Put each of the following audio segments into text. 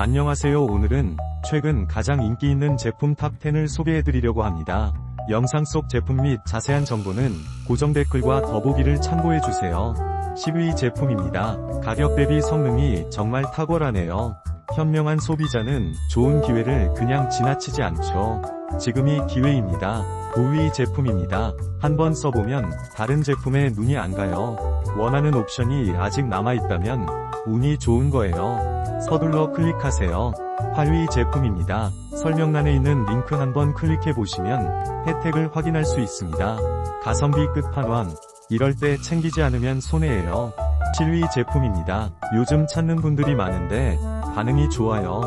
안녕하세요 오늘은 최근 가장 인기 있는 제품 탑10을 소개해드리려고 합니다. 영상 속 제품 및 자세한 정보는 고정 댓글과 더보기를 참고해주세요. 10위 제품입니다. 가격 대비 성능이 정말 탁월하네요. 현명한 소비자는 좋은 기회를 그냥 지나치지 않죠. 지금이 기회입니다. 9위 제품입니다. 한번 써보면 다른 제품에 눈이 안 가요. 원하는 옵션이 아직 남아있다면 운이 좋은 거예요. 서둘러 클릭하세요. 8위 제품입니다. 설명란에 있는 링크 한번 클릭해 보시면 혜택을 확인할 수 있습니다. 가성비 끝판왕. 이럴 때 챙기지 않으면 손해예요. 7위 제품입니다. 요즘 찾는 분들이 많은데 반응이 좋아요.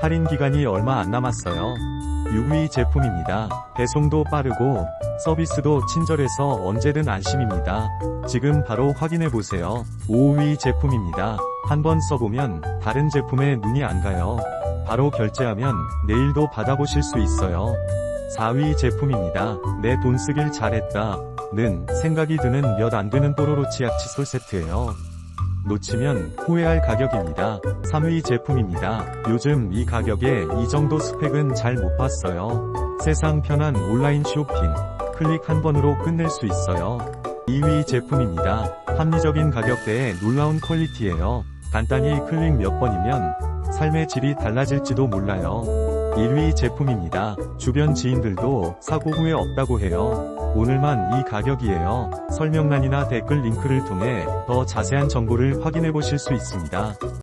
할인 기간이 얼마 안 남았어요. 6위 제품입니다. 배송도 빠르고 서비스도 친절해서 언제든 안심입니다. 지금 바로 확인해 보세요. 5위 제품입니다. 한번 써보면 다른 제품에 눈이 안 가요. 바로 결제하면 내일도 받아보실 수 있어요. 4위 제품입니다. 내 돈 쓰길 잘했다. 는 생각이 드는 몇 안 되는 뽀로로 치약 칫솔 세트예요. 놓치면 후회할 가격입니다. 3위 제품입니다. 요즘 이 가격에 이 정도 스펙은 잘 못 봤어요. 세상 편한 온라인 쇼핑. 클릭 한 번으로 끝낼 수 있어요. 2위 제품입니다. 합리적인 가격대에 놀라운 퀄리티예요. 간단히 클릭 몇 번이면 삶의 질이 달라질지도 몰라요. 1위 제품입니다. 주변 지인들도 사고 후에 없다고 해요. 오늘만 이 가격이에요. 설명란이나 댓글 링크를 통해 더 자세한 정보를 확인해 보실 수 있습니다.